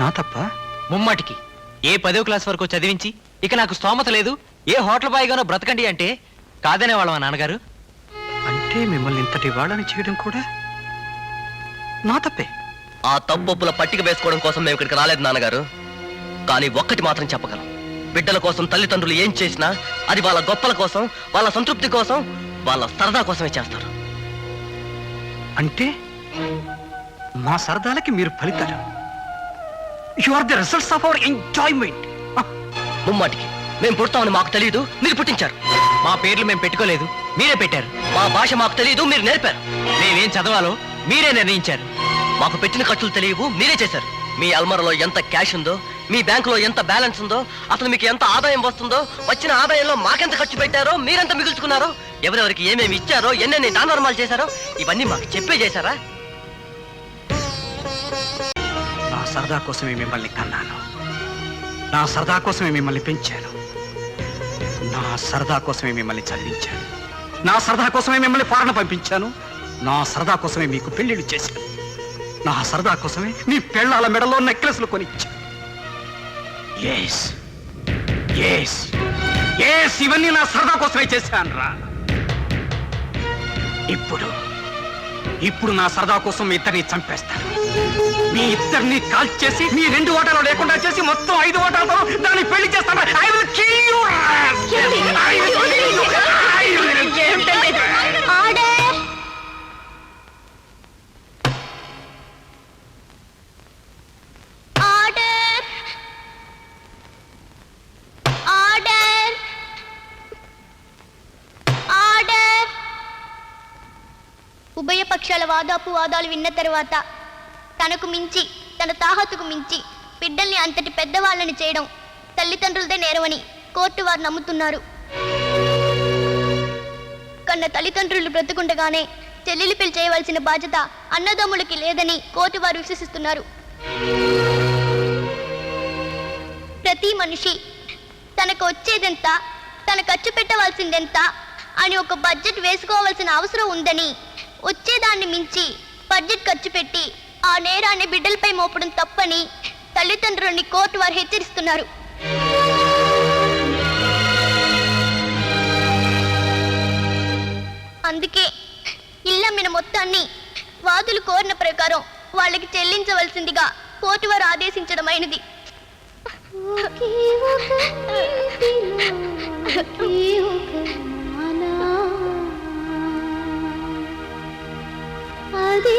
నా తప్ప? ముమ్మాటికి. ఏ పదో క్లాస్ వరకు చదివించి ఇక నాకు స్తోమత లేదు ఏ హోటల్ బాయ్గానో బ్రతకండి అంటే కాదనే వాళ్ళ నాన్నగారు? అంటే మిమ్మల్ని ఇంతటి వాళ్ళని చేయడం కూడా నా తప్పే. ఆ తప్పొప్పుల పట్టిక వేసుకోవడం కోసం మేము ఇక్కడికి రాలేదు నాన్నగారు. కానీ ఒక్కటి మాత్రం చెప్పగలం. బిడ్డల కోసం తల్లిదండ్రులు ఏం చేసినా అది వాళ్ళ గొప్పల కోసం వాళ్ళ సంతృప్తి కోసం వాళ్ళ సరదా కోసమే చేస్తారు. అంటే మా సరదాలకి మీరు ఫలితాలు? You are the results of our enjoyment ముమ్మాటికి. మేము పుడతామని మాకు తెలియదు మీరు పుట్టించారు. మా పేర్లు మేము పెట్టుకోలేదు మీరే పెట్టారు. మా భాష మాకు తెలియదు మీరు నేర్పారు. మేమేం చదవాలో మీరే నిర్ణయించారు. మాకు పెట్టిన ఖర్చులు తెలియవు మీరే చేశారు. మీ అల్మరలో ఎంత క్యాష్ ఉందో మీ బ్యాంకులో ఎంత బ్యాలెన్స్ ఉందో అసలు మీకు ఎంత ఆదాయం వస్తుందో వచ్చిన ఆదాయంలో మాకెంత ఖర్చు పెట్టారో మీరెంత మిగుల్చుకున్నారో ఎవరెవరికి ఏమేమి ఇచ్చారో ఎన్నెన్ని దానధర్మాలు చేశారో ఇవన్నీ మాకు చెప్పే చేశారా? సరదా కోసమే మిమ్మల్ని కన్నాను. నా సరదా కోసమే మిమ్మల్ని పెంచాను. నా సరదా కోసమే మిమ్మల్ని చదివించాను. నా సరదా కోసమే మిమ్మల్ని పాలన పంపించాను. నా సరదా కోసమే మీకు పెళ్ళిళ్ళు చేశాను. నా సరదా కోసమే మీ పెళ్ళాల మెడలో నెక్లెస్లు కొనిచ్చాను. ఎస్ ఎస్ ఎస్ ఇవన్నీ నా సరదా కోసమే చేశాను రా ఇప్పుడు ఇప్పుడు నా సరదా కోసం మీ ఇద్దరిని చంపేస్తాను. మీ ఇద్దరిని కాల్ చేసి మీ రెండు ఓటాలు లేకుండా చేసి మొత్తం ఐదు ఓటాలతో దాన్ని పెళ్ళి చేస్తాను ఐ విల్ కిల్ యు ఉభయ పక్షాల వాదాపు వాదాలు విన్న తర్వాత తనకు మించి తన తాహతుకు మించి బిడ్డల్ని అంతటి పెద్దవాళ్ళని చేయడం తల్లిదండ్రులదే నేరమని కోర్టు వారు నమ్ముతున్నారు. కన్న తల్లిదండ్రులు బ్రతుకుండగానే చెల్లెలి పెళ్ళి చేయవలసిన బాధ్యత అన్నదమ్ములకి లేదని కోర్టు వారు విశ్వసిస్తున్నారు. ప్రతి మనిషి తనకు వచ్చేదెంత తన ఖర్చు పెట్టవలసిందెంత అని ఒక బడ్జెట్ వేసుకోవాల్సిన అవసరం ఉందని వచ్చేదాన్ని మించి బడ్జెట్ ఖర్చు పెట్టి ఆ నేరాన్ని బిడ్డలపై మోపడం తప్పని తల్లిదండ్రులని కోర్టు వారు హెచ్చరిస్తున్నారు. అందుకే ఇల్లమ్మిన మొత్తాన్ని వాదులు కోరిన ప్రకారం వాళ్ళకి చెల్లించవలసిందిగా కోర్టు వారు ఆదేశించడమైనది. అదే